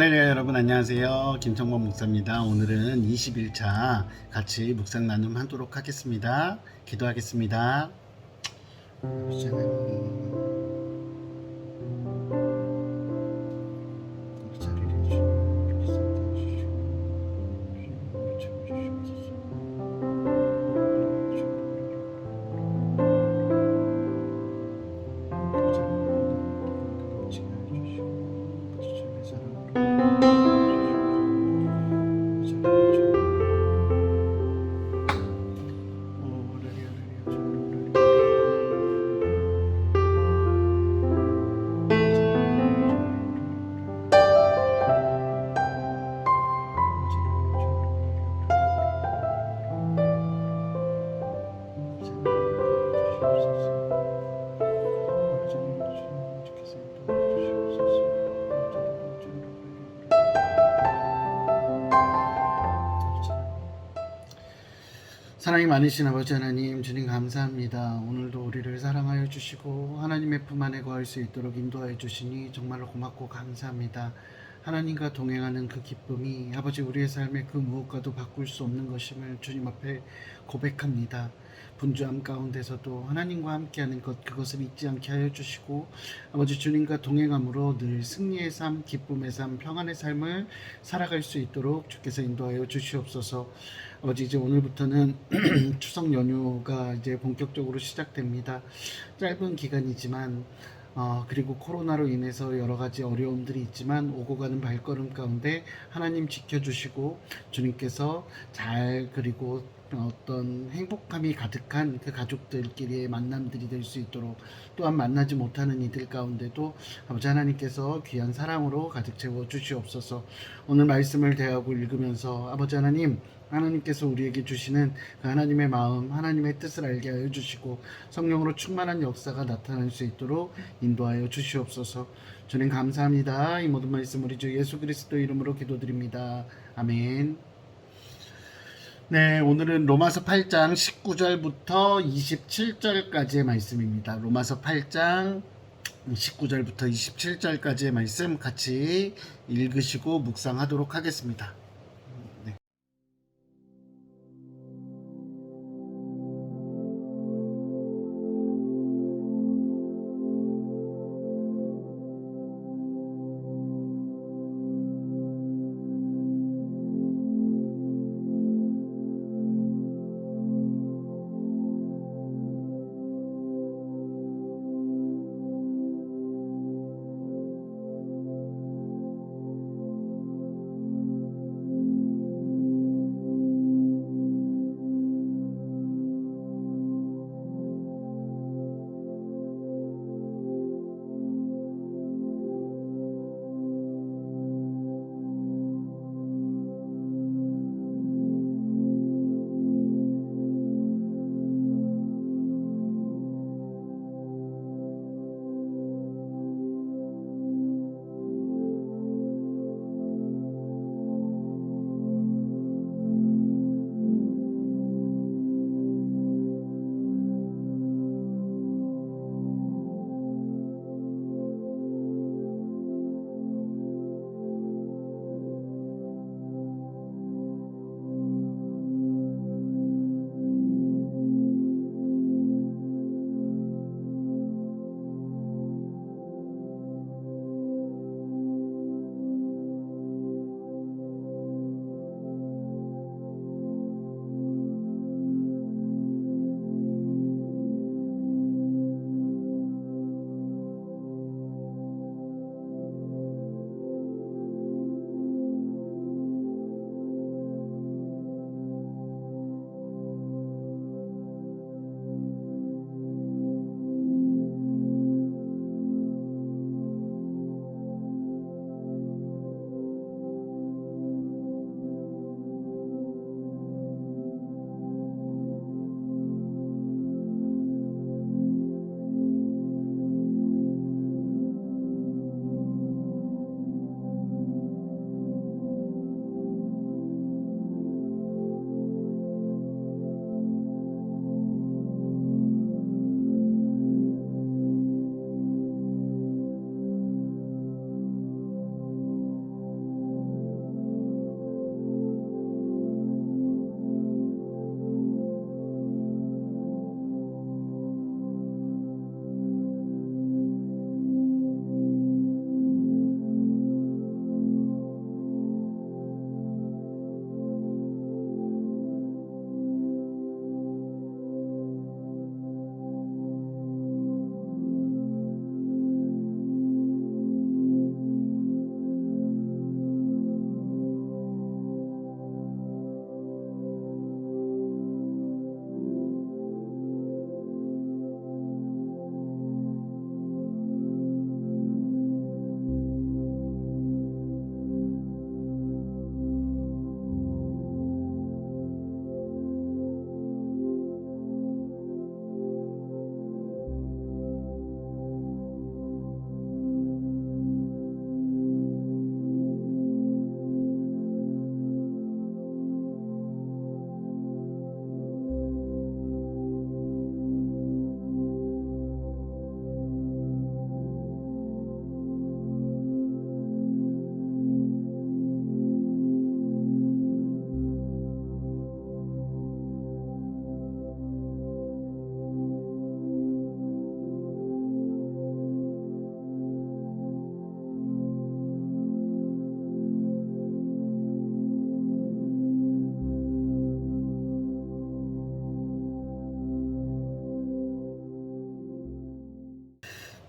할렐루야 여러분. 안녕하세요. 김청범 목사입니다. 오늘은 21차 같이 묵상 나눔 하도록 하겠습니다. 기도하겠습니다 사랑이 많으신 아버지 하나님 주님 감사합니다. 오늘도 우리를 사랑하여 주시고 하나님의 품 안에 거할 수 있도록 인도하여 주시니 정말로 고맙고 감사합니다. 하나님과 동행하는 그 기쁨이 아버지 우리의 삶의 그 무엇과도 바꿀 수 없는 것임을 주님 앞에 고백합니다. 분주함 가운데서도 하나님과 함께하는 것 그것을 잊지 않게 하여 주시고 아버지 주님과 동행함으로 늘 승리의 삶, 기쁨의 삶, 평안의 삶을 살아갈 수 있도록 주께서 인도하여 주시옵소서. 아버지 이제 오늘부터는 추석 연휴가 이제 본격적으로 시작됩니다. 짧은 기간이지만 어, 그리고 코로나로 인해서 여러 가지 어려움들이 있지만 오고 가는 발걸음 가운데 하나님 지켜주시고 주님께서 잘 그리고 어떤 행복함이 가득한 그 가족들끼리의 만남들이 될 수 있도록 또한 만나지 못하는 이들 가운데도 아버지 하나님께서 귀한 사랑으로 가득 채워 주시옵소서 오늘 말씀을 대하고 읽으면서 아버지 하나님 하나님께서 우리에게 주시는 그 하나님의 마음, 하나님의 뜻을 알게 하여 주시고 성령으로 충만한 역사가 나타날 수 있도록 인도하여 주시옵소서. 주님 감사합니다. 이 모든 말씀 우리 주 예수 그리스도 이름으로 기도드립니다. 아멘. 네, 오늘은 로마서 8장 19절부터 27절까지의 말씀입니다. 로마서 8장 19절부터 27절까지의 말씀 같이 읽으시고 묵상하도록 하겠습니다.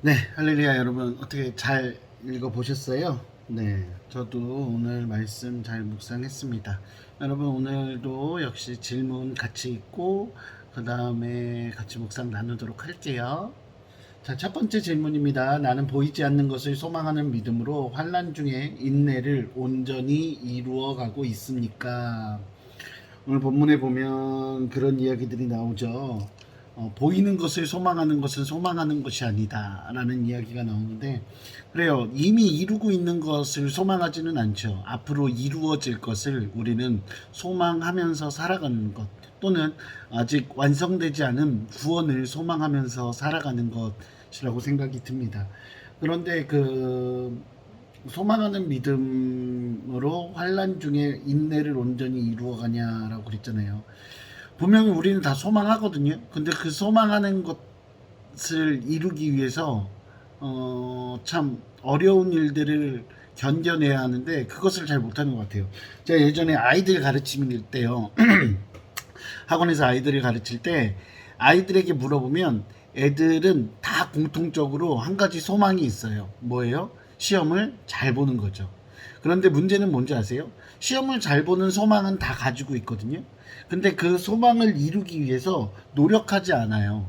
네, 할렐루야 여러분 어떻게 잘 읽어 보셨어요? 네, 저도 오늘 말씀 잘 묵상했습니다. 여러분 오늘도 역시 질문 같이 읽고 그 다음에 같이 묵상 나누도록 할게요. 자, 첫 번째 질문입니다. 나는 보이지 않는 것을 소망하는 믿음으로 환란 중에 인내를 온전히 이루어 가고 있습니까? 오늘 본문에 보면 그런 이야기들이 나오죠. 어, 보이는 것을 소망하는 것은 소망하는 것이 아니다 라는 이야기가 나오는데 그래요. 이미 이루고 있는 것을 소망하지는 않죠. 앞으로 이루어질 것을 우리는 소망하면서 살아가는 것 또는 아직 완성되지 않은 구원을 소망하면서 살아가는 것이라고 생각이 듭니다. 그런데 그 소망하는 믿음으로 환란 중에 인내를 온전히 이루어가냐라고 그랬잖아요. 분명히 우리는 다 소망하거든요. 근데 그 소망하는 것을 이루기 위해서 어, 참 어려운 일들을 견뎌내야 하는데 그것을 잘 못하는 것 같아요. 제가 예전에 아이들 가르칠 때요. 학원에서 아이들을 가르칠 때 아이들에게 물어보면 애들은 다 공통적으로 한 가지 소망이 있어요. 뭐예요? 시험을 잘 보는 거죠. 그런데 문제는 뭔지 아세요? 시험을 잘 보는 소망은 다 가지고 있거든요. 근데 그 소망을 이루기 위해서 노력하지 않아요.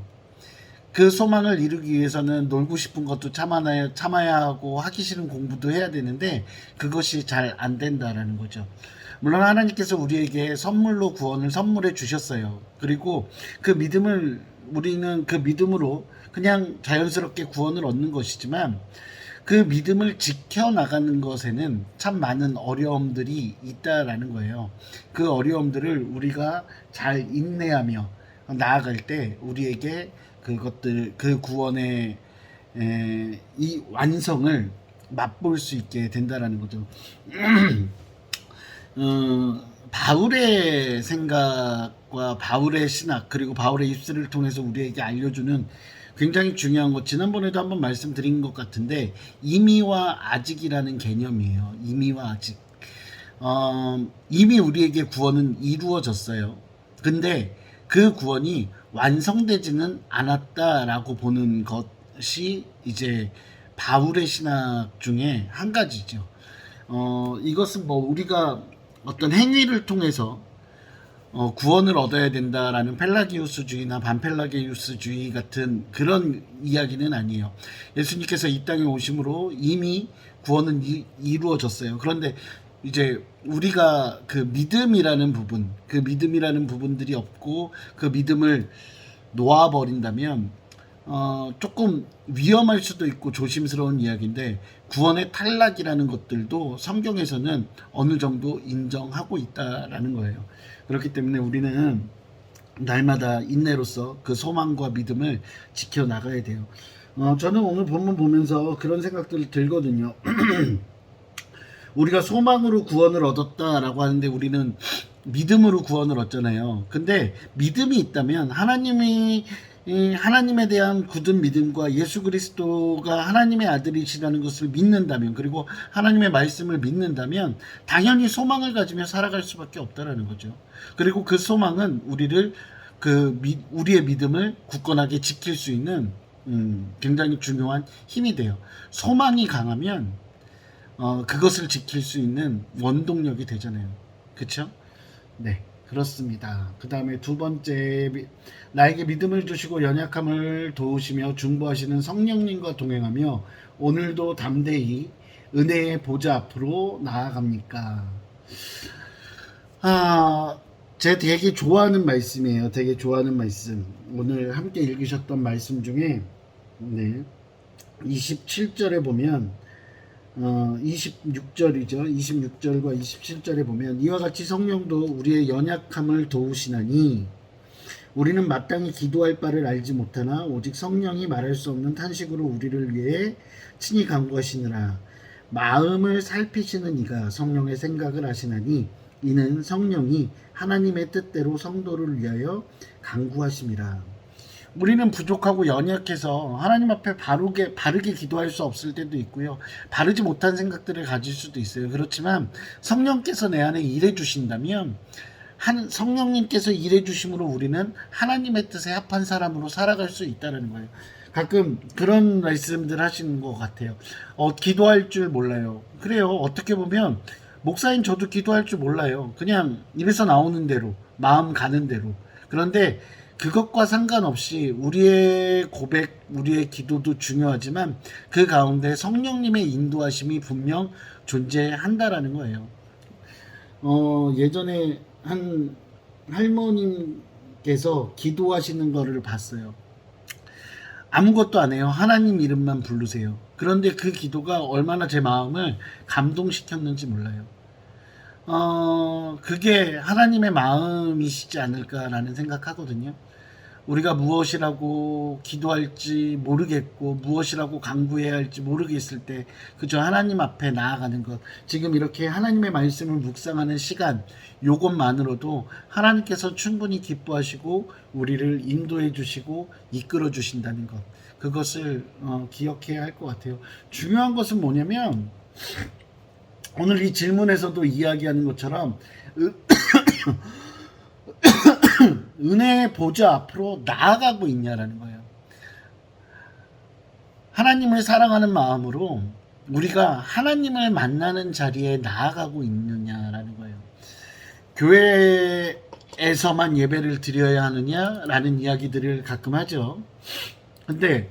그 소망을 이루기 위해서는 놀고 싶은 것도 참아야, 참아야 하고 하기 싫은 공부도 해야 되는데 그것이 잘 안 된다라는 거죠. 물론 하나님께서 우리에게 선물로 구원을 선물해 주셨어요. 그리고 그 믿음을 우리는 그 믿음으로 그냥 자연스럽게 구원을 얻는 것이지만 그 믿음을 지켜나가는 것에는 참 많은 어려움들이 있다라는 거예요. 그 어려움들을 우리가 잘 인내하며 나아갈 때 우리에게 그것들, 그 구원의 에, 이 완성을 맛볼 수 있게 된다라는 거죠. 어, 바울의 생각과 바울의 신학 그리고 바울의 입술을 통해서 우리에게 알려주는 굉장히 중요한 것 지난번에도 한번 말씀드린 것 같은데 이미와 아직이라는 개념이에요. 이미와 아직. 어, 이미 우리에게 구원은 이루어졌어요. 근데 그 구원이 완성되지는 않았다라고 보는 것이 이제 바울의 신학 중에 한 가지죠. 어, 이것은 뭐 우리가 어떤 행위를 통해서 어, 구원을 얻어야 된다라는 펠라기우스주의나 반펠라기우스주의 같은 그런 이야기는 아니에요. 예수님께서 이 땅에 오심으로 이미 구원은 이, 이루어졌어요. 그런데 이제 우리가 그 믿음이라는 부분, 그 믿음이라는 부분들이 없고 그 믿음을 놓아버린다면 어, 조금 위험할 수도 있고 조심스러운 이야기인데 구원의 탈락이라는 것들도 성경에서는 어느 정도 인정하고 있다라는 거예요. 그렇기 때문에 우리는 날마다 인내로서 그 소망과 믿음을 지켜 나가야 돼요. 어, 저는 오늘 본문 보면서 그런 생각들을 들거든요. 우리가 소망으로 구원을 얻었다라고 하는데 우리는 믿음으로 구원을 얻잖아요. 근데 믿음이 있다면 하나님이 이 하나님에 대한 굳은 믿음과 예수 그리스도가 하나님의 아들이시라는 것을 믿는다면 그리고 하나님의 말씀을 믿는다면 당연히 소망을 가지며 살아갈 수밖에 없다라는 거죠. 그리고 그 소망은 우리를 그 미, 우리의 믿음을 굳건하게 지킬 수 있는 음, 굉장히 중요한 힘이 돼요. 소망이 강하면 어, 그것을 지킬 수 있는 원동력이 되잖아요. 그렇죠? 네. 그렇습니다. 그 다음에 두 번째, 나에게 믿음을 주시고 연약함을 도우시며 중보하시는 성령님과 동행하며 오늘도 담대히 은혜의 보좌 앞으로 나아갑니까? 아, 제가 되게 좋아하는 말씀이에요. 되게 좋아하는 말씀. 오늘 함께 읽으셨던 말씀 중에, 네. 27절에 보면, 어, 26절이죠. 26절과 27절에 보면 이와 같이 성령도 우리의 연약함을 도우시나니 우리는 마땅히 기도할 바를 알지 못하나 오직 성령이 말할 수 없는 탄식으로 우리를 위해 친히 간구하시느라 마음을 살피시는 이가 성령의 생각을 하시나니 이는 성령이 하나님의 뜻대로 성도를 위하여 간구하심이라. 우리는 부족하고 연약해서 하나님 앞에 바르게 바르게 기도할 수 없을 때도 있고요. 바르지 못한 생각들을 가질 수도 있어요. 그렇지만 성령께서 내 안에 일해 주신다면 한 성령님께서 일해 주심으로 우리는 하나님의 뜻에 합한 사람으로 살아갈 수 있다는 거예요. 가끔 그런 말씀들 하시는 것 같아요. 어, 기도할 줄 몰라요. 그래요. 어떻게 보면 목사인 저도 기도할 줄 몰라요. 그냥 입에서 나오는 대로, 마음 가는 대로. 그런데 그것과 상관없이 우리의 고백, 우리의 기도도 중요하지만 그 가운데 성령님의 인도하심이 분명 존재한다라는 거예요. 어, 예전에 한 할머님께서 기도하시는 거를 봤어요. 아무것도 안 해요. 하나님 이름만 부르세요. 그런데 그 기도가 얼마나 제 마음을 감동시켰는지 몰라요. 어, 그게 하나님의 마음이시지 않을까라는 생각하거든요. 우리가 무엇이라고 기도할지 모르겠고 무엇이라고 강구해야 할지 모르겠을 때 그저 하나님 앞에 나아가는 것. 지금 이렇게 하나님의 말씀을 묵상하는 시간 요것만으로도 하나님께서 충분히 기뻐하시고 우리를 인도해 주시고 이끌어 주신다는 것. 그것을 어, 기억해야 할 것 같아요. 중요한 것은 뭐냐면 오늘 이 질문에서도 이야기하는 것처럼 으- 은혜의 보좌 앞으로 나아가고 있냐라는 거예요. 하나님을 사랑하는 마음으로 우리가 하나님을 만나는 자리에 나아가고 있느냐라는 거예요. 교회에서만 예배를 드려야 하느냐라는 이야기들을 가끔 하죠. 근데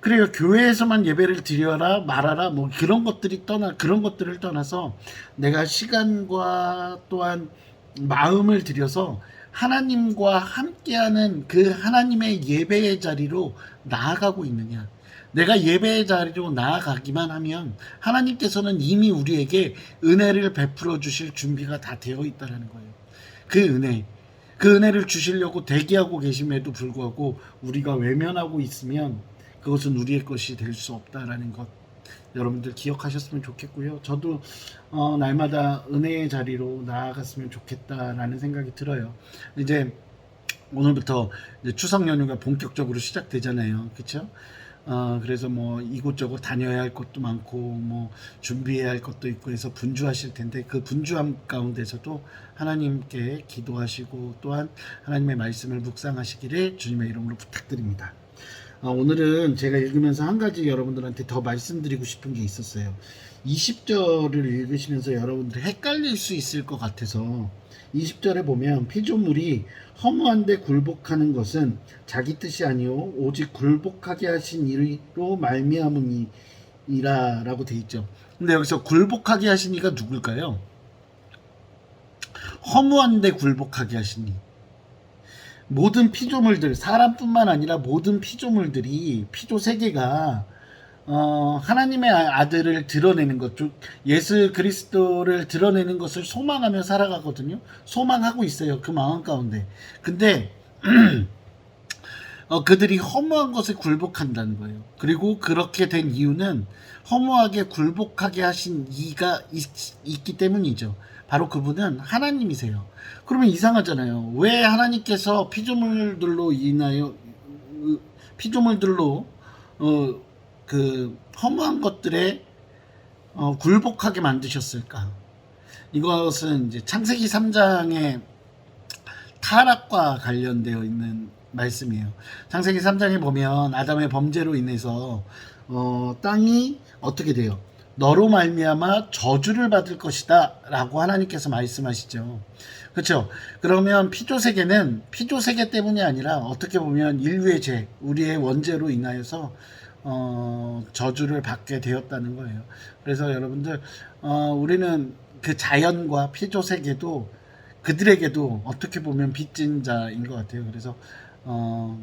그래요. 교회에서만 예배를 드려라 말아라 뭐 그런 것들이 떠나 그런 것들을 떠나서 내가 시간과 또한 마음을 들여서 하나님과 함께하는 그 하나님의 예배의 자리로 나아가고 있느냐. 내가 예배의 자리로 나아가기만 하면 하나님께서는 이미 우리에게 은혜를 베풀어 주실 준비가 다 되어 있다는 거예요. 그 은혜, 그 은혜를 주시려고 대기하고 계심에도 불구하고 우리가 외면하고 있으면 그것은 우리의 것이 될 수 없다라는 것 여러분들 기억하셨으면 좋겠고요. 저도 어, 날마다 은혜의 자리로 나아갔으면 좋겠다라는 생각이 들어요. 이제 오늘부터 이제 추석 연휴가 본격적으로 시작되잖아요. 그렇죠? 어, 그래서 뭐 이곳저곳 다녀야 할 것도 많고 뭐 준비해야 할 것도 있고 해서 분주하실 텐데 그 분주함 가운데서도 하나님께 기도하시고 또한 하나님의 말씀을 묵상하시기를 주님의 이름으로 부탁드립니다. 어, 오늘은 제가 읽으면서 한 가지 여러분들한테 더 말씀드리고 싶은 게 있었어요. 20절을 읽으시면서 여러분들이 헷갈릴 수 있을 것 같아서 20절에 보면 피조물이 허무한데 굴복하는 것은 자기 뜻이 아니요 오직 굴복하게 하신 이로 말미암음이라라고 돼 있죠. 근데 여기서 굴복하게 하신 이가 누굴까요? 허무한데 굴복하게 하신 이. 모든 피조물들 사람뿐만 아니라 모든 피조물들이 피조 세계가 어, 하나님의 아들을 드러내는 것, 즉 예수 그리스도를 드러내는 것을 소망하며 살아가거든요. 소망하고 있어요. 그 마음 가운데. 근데 어, 그들이 허무한 것에 굴복한다는 거예요. 그리고 그렇게 된 이유는 허무하게 굴복하게 하신 이가 있, 있기 때문이죠. 바로 그분은 하나님이세요. 그러면 이상하잖아요. 왜 하나님께서 피조물들로 인하여 으, 피조물들로 어, 그 허무한 것들에 어, 굴복하게 만드셨을까? 이것은 이제 창세기 3장의 타락과 관련되어 있는 말씀이에요. 창세기 3장에 보면 아담의 범죄로 인해서 어, 땅이 어떻게 돼요? 너로 말미암아 저주를 받을 것이다라고 하나님께서 말씀하시죠. 그렇죠? 그러면 피조 세계는 피조 세계 때문이 아니라 어떻게 보면 인류의 죄, 우리의 원죄로 인하여서 어, 저주를 받게 되었다는 거예요. 그래서 여러분들 어, 우리는 그 자연과 피조 세계도 그들에게도 어떻게 보면 빚진 자인 것 같아요. 그래서 어,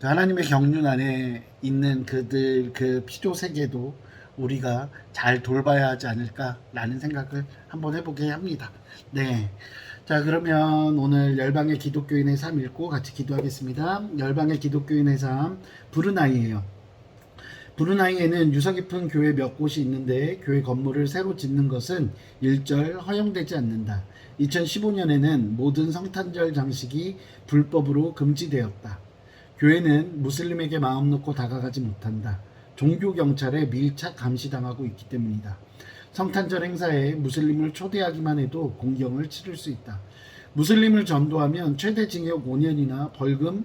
그 하나님의 경륜 안에 있는 그들 그 피조 세계도 우리가 잘 돌봐야 하지 않을까라는 생각을 한번 해보게 합니다. 네. 자, 그러면 오늘 열방의 기독교인의 삶 읽고 같이 기도하겠습니다. 열방의 기독교인의 삶, 브루나이예요. 브루나이에는 유서 깊은 교회 몇 곳이 있는데 교회 건물을 새로 짓는 것은 일절 허용되지 않는다. 2015년에는 모든 성탄절 장식이 불법으로 금지되었다. 교회는 무슬림에게 마음 놓고 다가가지 못한다. 종교 경찰에 밀착 감시당하고 있기 때문이다. 성탄절 행사에 무슬림을 초대하기만 해도 공경을 치를 수 있다. 무슬림을 전도하면 최대 징역 5년이나 벌금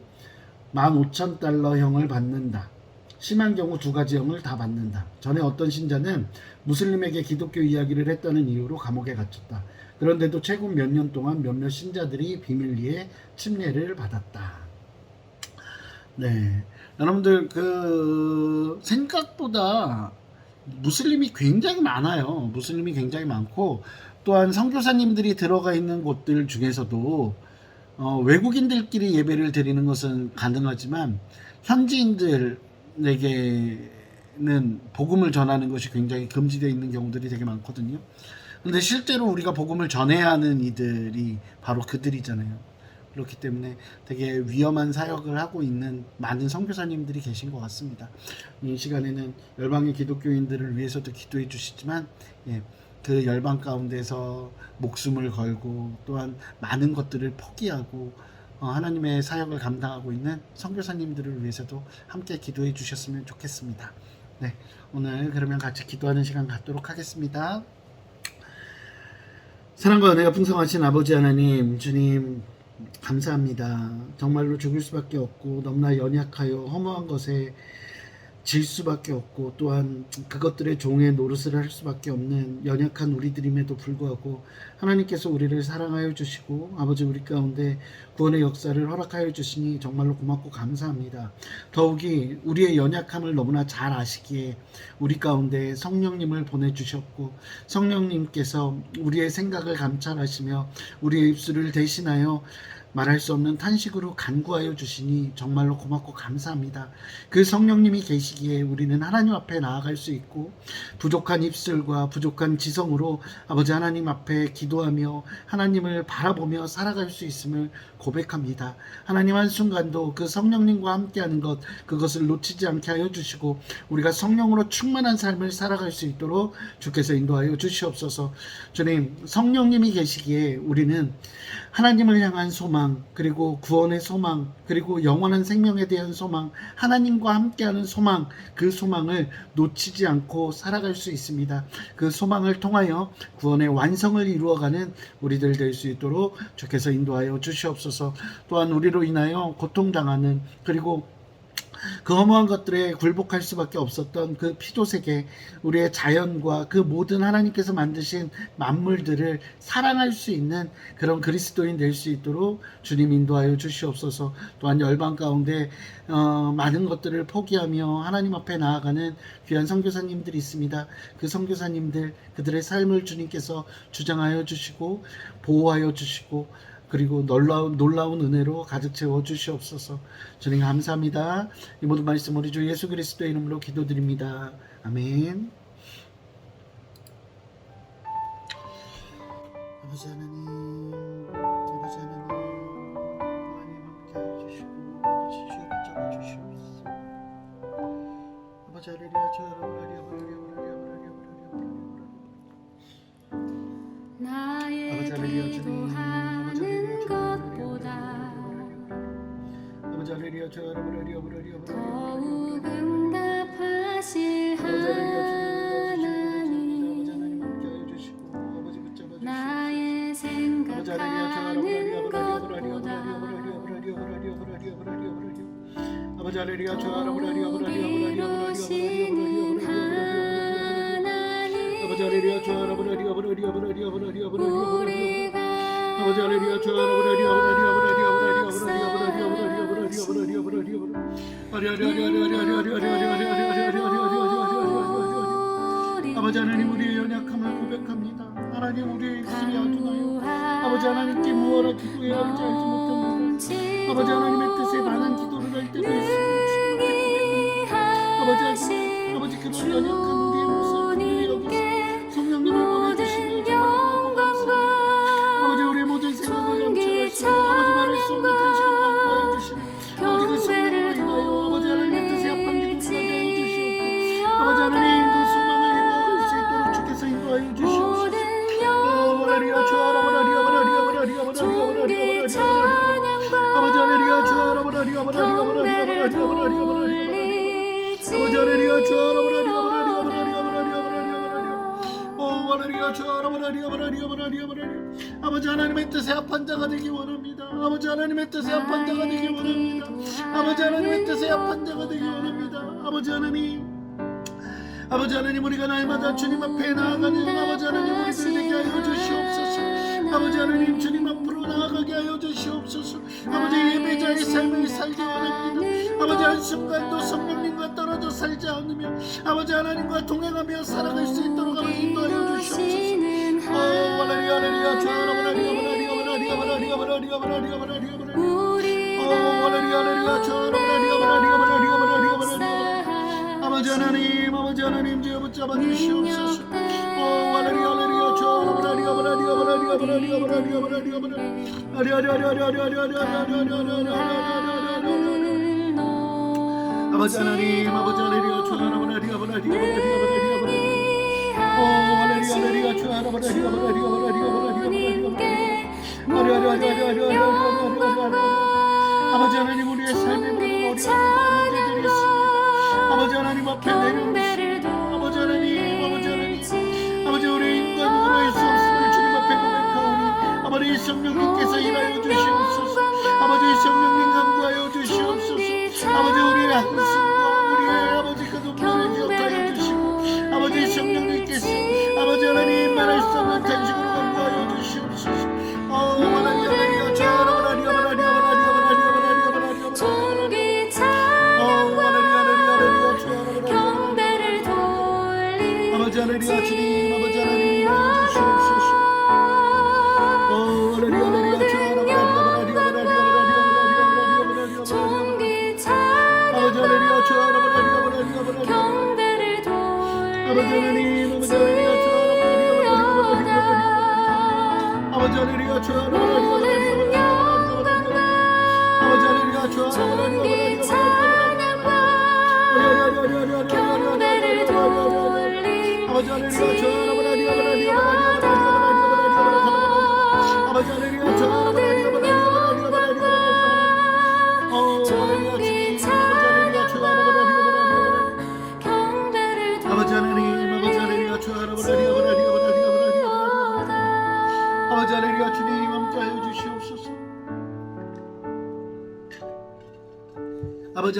15,000달러형을 받는다. 심한 경우 두 가지 형을 다 받는다. 전에 어떤 신자는 무슬림에게 기독교 이야기를 했다는 이유로 감옥에 갇혔다. 그런데도 최고 몇년 동안 몇몇 신자들이 비밀리에 침례를 받았다. 네. 여러분들 그 생각보다 무슬림이 굉장히 많아요. 무슬림이 굉장히 많고 또한 선교사님들이 들어가 있는 곳들 중에서도 어, 외국인들끼리 예배를 드리는 것은 가능하지만 현지인들에게는 복음을 전하는 것이 굉장히 금지되어 있는 경우들이 되게 많거든요. 근데 실제로 우리가 복음을 전해야 하는 이들이 바로 그들이잖아요. 그렇기 때문에 되게 위험한 사역을 하고 있는 많은 선교사님들이 계신 것 같습니다. 이 시간에는 열방의 기독교인들을 위해서도 기도해 주시지만 예, 그 열방 가운데서 목숨을 걸고 또한 많은 것들을 포기하고 어, 하나님의 사역을 감당하고 있는 선교사님들을 위해서도 함께 기도해 주셨으면 좋겠습니다. 네, 오늘 그러면 같이 기도하는 시간 갖도록 하겠습니다. 사랑과 은혜가 풍성하신 아버지 하나님, 주님 감사합니다. 정말로 죽을 수밖에 없고 너무나 연약하여 허무한 것에 질 수밖에 없고 또한 그것들의 종의 노릇을 할 수밖에 없는 연약한 우리들임에도 불구하고 하나님께서 우리를 사랑하여 주시고 아버지 우리 가운데 구원의 역사를 허락하여 주시니 정말로 고맙고 감사합니다. 더욱이 우리의 연약함을 너무나 잘 아시기에 우리 가운데 성령님을 보내주셨고 성령님께서 우리의 생각을 감찰하시며 우리의 입술을 대신하여 말할 수 없는 탄식으로 간구하여 주시니 정말로 고맙고 감사합니다. 그 성령님이 계시기에 우리는 하나님 앞에 나아갈 수 있고 부족한 입술과 부족한 지성으로 아버지 하나님 앞에 기도 하며 하나님을 바라보며 살아갈 수 있음을 고백합니다. 하나님 한순간도 그 성령님과 함께하는 것 그것을 놓치지 않게 하여 주시고 우리가 성령으로 충만한 삶을 살아갈 수 있도록 주께서 인도하여 주시옵소서. 주님 성령님이 계시기에 우리는 하나님을 향한 소망 그리고 구원의 소망 그리고 영원한 생명에 대한 소망 하나님과 함께하는 소망 그 소망을 놓치지 않고 살아갈 수 있습니다. 그 소망을 통하여 구원의 완성을 이루어가는 우리들 될 수 있도록 주께서 인도하여 주시옵소서. 또한 우리로 인하여 고통당하는 그리고 그 허무한 것들에 굴복할 수밖에 없었던 그 피조세계 우리의 자연과 그 모든 하나님께서 만드신 만물들을 사랑할 수 있는 그런 그리스도인 될 수 있도록 주님 인도하여 주시옵소서. 또한 열방 가운데 어, 많은 것들을 포기하며 하나님 앞에 나아가는 귀한 선교사님들이 있습니다. 그 선교사님들 그들의 삶을 주님께서 주장하여 주시고 보호하여 주시고 그리고 놀라운, 놀라운 은혜로 가득 채워 주시옵소서. 주님 감사합니다. 이 모든 말씀 우리 주 예수 그리스도의 이름으로 기도드립니다. 아멘. 아버지 하나님, 하나님, 기도하 아버지 할렐루야 저 여러분 할렐루야 할렐루야 더욱 응답하실 하나님 나의 생각하는 것보다 이루시는 하나님 우리가 뜻에 합한 자가 되기 원합니다. 아버지 하나님의 뜻에 합한 자가 되기 원합니다. 아버지 하나님 아버지 하나님 우리가 날마다 주님 앞에 나아가는 아버지 하나님 우리들 되게 하여 주시옵소서. 아버지 하나님 주님 앞으로 나아가게 하여 주시옵소서. 아버지 예배자의 삶을 살기 원합니다. 아버지 한순간도 성령님과 떨어져 살지 않으며 아버지 하나님과 동행하며 살아갈 수 있도록 아버지 인도하여 주시옵소서 하나님 주여 붙잡아 주시옵소서 오 할렐루야 할렐루야 주여 라리야 라리야 라리야 라리야 라리야 라리야 라리야 아버지 하나님 아버지 할렐루야 주 할렐루야 할렐루야 할렐루야 오 할렐루야 할렐루야 주 할렐루야 할렐루야 할렐루야 할렐루야 할렐루야 아버지 하나님 우리의 삶의 모든 어려운 문제들이 있습니다 아버지 하나님 앞에 내려오는 성령님께서 일하여 주시옵소서. 아버지 성령님 강구하여 주시옵소서. 아버지 우리의 한숨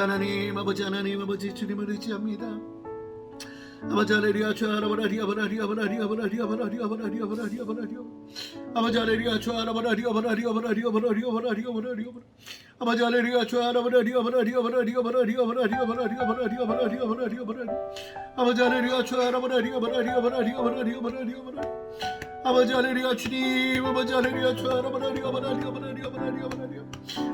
하나님 아버지 하나님 아버지 주님을 의지합니다 아버지 하나님 저 하나님 하나님 하나님 하나님 하나님 하나님 하나님 하나님 하나님 아버지 하나님 저 하나님 하나님 하나님 하나님 하나님 하나님 하나님 아버지 하나님 저 하나님 하나님 하나님 하나님 하나님 하나님 하나님 하나님 하나님 하나님 하나님 하나님 아버지 하나님 저 하나님 하나님 하나님 하나님 하나님 하나님 하나님 아버지 하나님 주님 아버지 하나님 저 하나님 하나님 하나님 하나님 하나님 하나님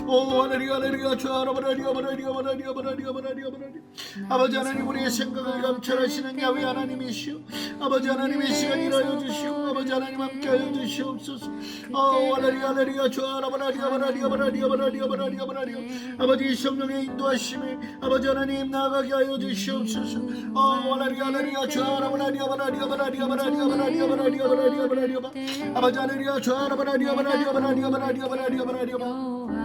오 하나님 하나님 저 하나님 하나님 하나님 하나님 하나님 하나님 하나님 아버지 하나님 우리의 생각을 감찰하시는 야외 하나님이시오 아버지 하나님 의 시간 일하여 주시오 아버지 하나님 함께하여 주시옵소서 오 하나님 하나님 저 하나님 하나님 하나님 하나님 하나님 하나님 아버지 성령의 인도하심에 아버지 하나님 나아가게 하여 주시옵소서 오 하나님 하나님 저 하나님 하나님 하나님 하나님 하나님 하나님 하나님 하나님 하나님 아버지 하나님 저 하나님 하나님 하나님 하나님 하나님 하나님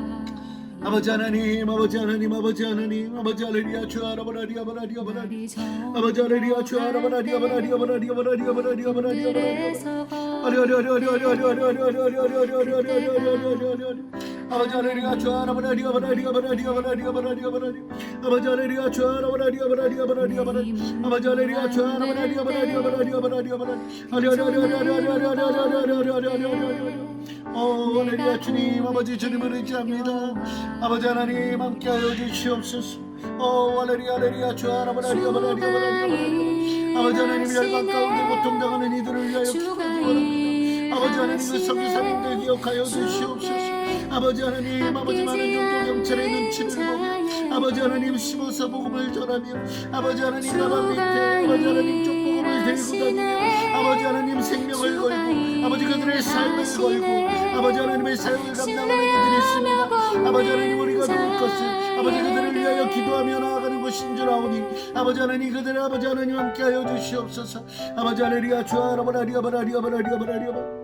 아버지 하나님 아버지 하나님 아버지 하나님 아버지 하나님 주 하나님 하나님 하나님 아버지 하나님 주 하나님 하나님 하나님 하나님 하나님 하나님 하나님 하나님 아리 아리 아리 아리 아리 아리 아리 아리 아리 아리 아리 아리 아리 아리 아리 아리 아리 아리 아리 아버 아버지 할렐루야 주 하나님 하나님 하나님 하나님 하나님 하나님 하나님 아버지 할렐루야 주 하나님 하나님 하나님 하나님 하나님 아버지 할렐루야 주 하나님 하나님 하나님 하나님 하나님 하나님 할렐루야 오, 할렐루야 주님 아버지 주님을 의지합니다 아버지 하나님 함께하여 주시옵소서 오 할렐루야 할렐루야 주 하나님 하나님 하나님 하나님 아버지 하나님 열방 가운데 고통당하는 이들을 위하여 기도합니다 아버지 하나님 성기사님들 기억하여 주시옵소서 아버지 하나님 아버지 많은 종교 경찰의 눈치를 보고 아버지 하나님 심어서 복음을 전하며 아버지 하나님 가방 밑에 아버지 하나님 쪽 복음을 들고 다니며 아버지 하나님 생명을 걸고 아버지 그들의 삶을 걸고 아버지 하나님의 삶을 감당하는 이들이 있습니다 아버지 하나님 우리가 도울 것은 아버지 그들을 위하여 기도하며 나아가는 것인 줄 아오니 아버지 하나님 그들의 아버지 하나님 함께하여 주시옵소서 아버지 하나님 주 하나님 하나님 하나님 하나님 하나님 아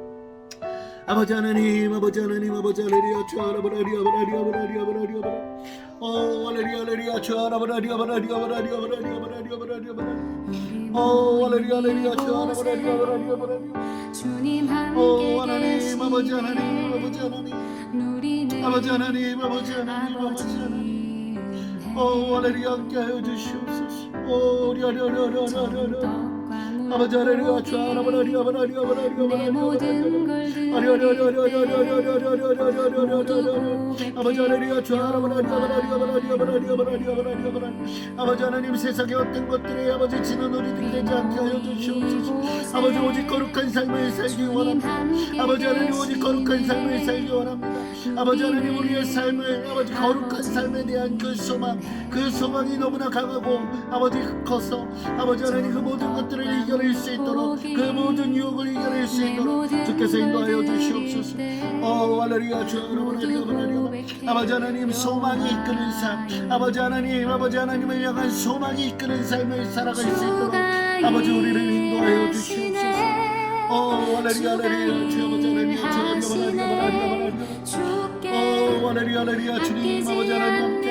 아버지 하나님 아버지 하나님 아버지 할렐루야 주 할아버지 할아버지 할아버지 할아버지 할아버지 오 할렐루야 할렐루야 주 할아버지 할아버지 할아버지 할아버지 할아버지 할아버지 할아버지 오 할렐루야 할렐루야 주 할아버지 할아버지 할아버지 주님 함께 오 하나님 아버지 하나님 아버지 하나님 아버지 하나님 아버지 하나님 아버지 하나님 오 할렐루야 함께 하여 주시옵소서 오 려려려려려려려 내 모든 걸 아버지 하나님 아버지 하나님 세상의 어떤 것들에 아버지 지는 우리 등되지 않게 하여 주시옵소서 아버지 오직 거룩한 삶을 살기 원합니다 아버지 하나님 오직 거룩한 삶을 살기 원합니다 아버지 하나님 우리의 삶을 아버지 거룩한 삶에 대한 그 소망 그 소망이 너무나 강하고 아버지 커서 아버지 하나님 그 모든 것들을 이겨낼 수 있도록 그 모든 유혹을 이겨낼 수 있도록 주께서 인도하여 주시옵소서. 오 할렐루야 주 하나님 하나님 아버지 하나님 소망이 이끄는 삶 아버지 하나님 아버지 하나님을 향한 소망이 이끄는 삶을 살아갈 수 있도록 아버지 우리를 인도하여 주시옵소서. 오 할렐루야 할렐루야. 주 아버지 하나님 주 하나님 하나님 rüyalar rüya açılıyor. Babacan annem.